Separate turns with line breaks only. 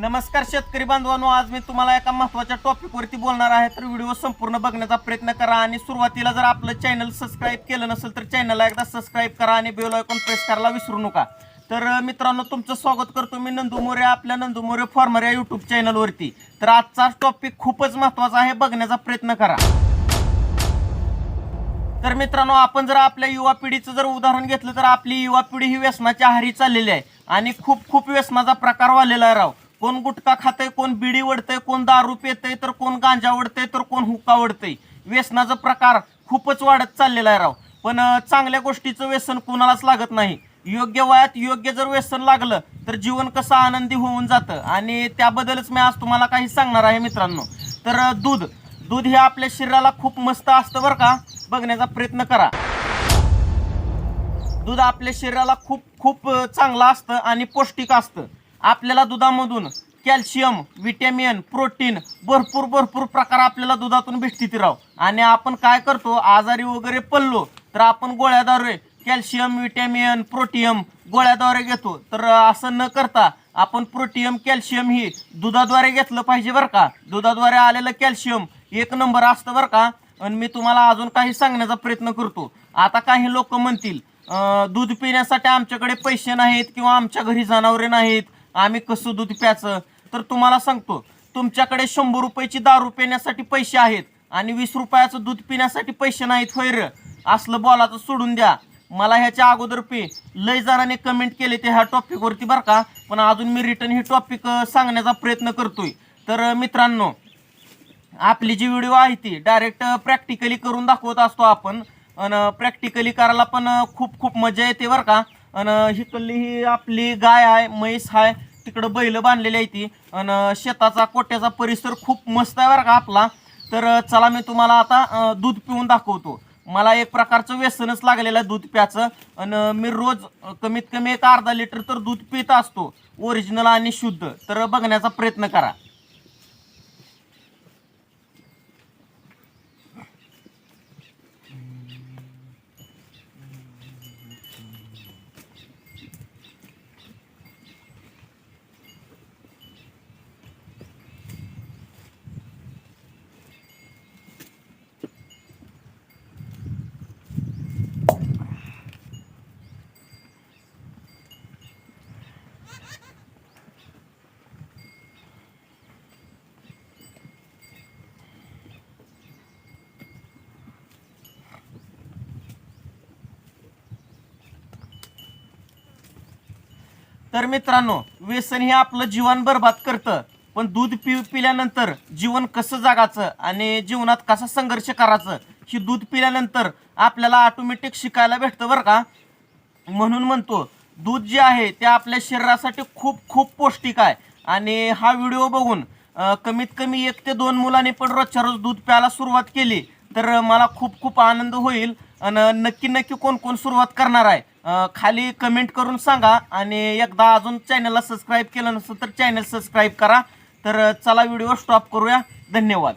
नमस्कार शेतकरी बांधवांनो आज मी तुम्हाला एका महत्त्वाच्या टॉपिकवरती बोलणार आहे. तर व्हिडिओ संपूर्ण बघण्याचा प्रयत्न करा आणि सुरुवातीला जर आपलं चॅनल सबस्क्राईब केलं नसेल तर चॅनलला एकदा सबस्क्राईब करा आणि बेल आयकॉन प्रेस करायला विसरू नका. तर मित्रांनो तुमचं स्वागत करतो मी नंदू मोरे आपल्या नंदू मोरे फॉर्मर या यूट्यूब चॅनलवरती तर आजचा टॉपिक खूपच महत्त्वाचा आहे बघण्याचा प्रयत्न करा. तर मित्रांनो आपण जर आपल्या युवा पिढीचं जर उदाहरण घेतलं तर आपली युवा पिढी ही व्यसनाच्या आहारी चाललेली आहे. आणि खूप खूप व्यसनाचा प्रकार वाढलेला आहे राव. कोण गुटखा खातंय कोण बिडी वडतंय कोण दारू पेतय तर कोण गांजा वडतंय तर कोण हुक्का वडतंय व्यसनाचा प्रकार खूपच वाढत चाललेला आहे राव. पण चांगल्या गोष्टीचं व्यसन कोणालाच लागत नाही. योग्य वयात योग्य जर व्यसन लागलं तर जीवन कसं आनंदी होऊन जातं? आणि त्याबद्दलच मी आज तुम्हाला काही सांगणार आहे मित्रांनो. तर दूध. दूध हे आपल्या शरीराला खूप मस्त असतं बरं का? बघण्याचा प्रयत्न करा. दूध आपल्या शरीराला खूप खूप चांगलं असतं आणि पौष्टिक असतं. आपल्याला दुधामधून कॅल्शियम विटॅमिन प्रोटीन भरपूर भरपूर प्रकार आपल्याला दुधातून भेटते राव. आणि आपण काय करतो आजारी वगैरे पडलो तर आपण गोळ्याद्वारे कॅल्शियम विटॅमिन प्रोटियम गोळ्याद्वारे घेतो. तर असं न करता आपण प्रोटियम कॅल्शियम ही दुधाद्वारे घेतलं पाहिजे बरं का. दुधाद्वारे आलेलं कॅल्शियम एक नंबर असतं बरं का. आणि मी तुम्हाला अजून काही सांगण्याचा प्रयत्न करतो. आता काही लोक म्हणतील दूध पिण्यासाठी आमच्याकडे पैसे नाहीत किंवा आमच्या घरी जनावरे नाहीत. आम्ही कसं दूध प्याचं तर तुम्हाला सांगतो तुमच्याकडे शंभर रुपयाची दारू पिण्यासाठी पैसे आहेत आणि वीस रुपयाचं दूध पिण्यासाठी पैसे नाहीत होयर असलं बोलाचं सोडून द्या. मला ह्याच्या अगोदर पे. लय जणांनी कमेंट केले ते ह्या टॉपिकवरती बरं का? पण अजून मी रिटर्न ही टॉपिक सांगण्याचा प्रयत्न करतोय. तर मित्रांनो आपली जी व्हिडिओ आहे ती डायरेक्ट प्रॅक्टिकली करून दाखवत असतो आपण. आणि प्रॅक्टिकली करायला पण खूप खूप मजा येते बरं का? आणि हिकडली ही आपली गाय आहे म्हैस आहे तिकडं बैल बांधलेली आहे ती. आणि शेताचा कोट्याचा परिसर खूप मस्त आहे बरं का आपला. तर चला मी तुम्हाला आता दूध पिऊन दाखवतो. मला एक प्रकारचं व्यसनच लागलेलं आहे दूध प्याचं. आणि मी रोज कमीत कमी एक अर्धा लिटर तर दूध पित असतो. ओरिजिनल आणि शुद्ध. तर बघण्याचा प्रयत्न करा. तर मित्रांनो व्यसन हे आपलं जीवन बरबाद करतं. पण दूध पि पिल्यानंतर जीवन कसं जागायचं आणि जीवनात कसा संघर्ष करायचं ही दूध पिल्यानंतर आपल्याला ऑटोमॅटिक शिकायला भेटतं बरं का? म्हणून म्हणतो दूध जे आहे ते आपल्या शरीरासाठी खूप खूप पौष्टिक आहे. आणि हा व्हिडिओ बघून कमीत कमी एक ते दोन मुलांनी पण रोजच्या रोज दूध प्यायला सुरुवात केली तर मला खूप खूप आनंद होईल. आणि नक्की नक्की कोण कोण सुरुवात करणार आहे? खाली कमेंट करून सांगा आणि एकदा अजून चॅनलला सबस्क्राईब केलं नसेल तर चॅनल सबस्क्राईब करा. तर चला व्हिडिओ स्टॉप करूया. धन्यवाद.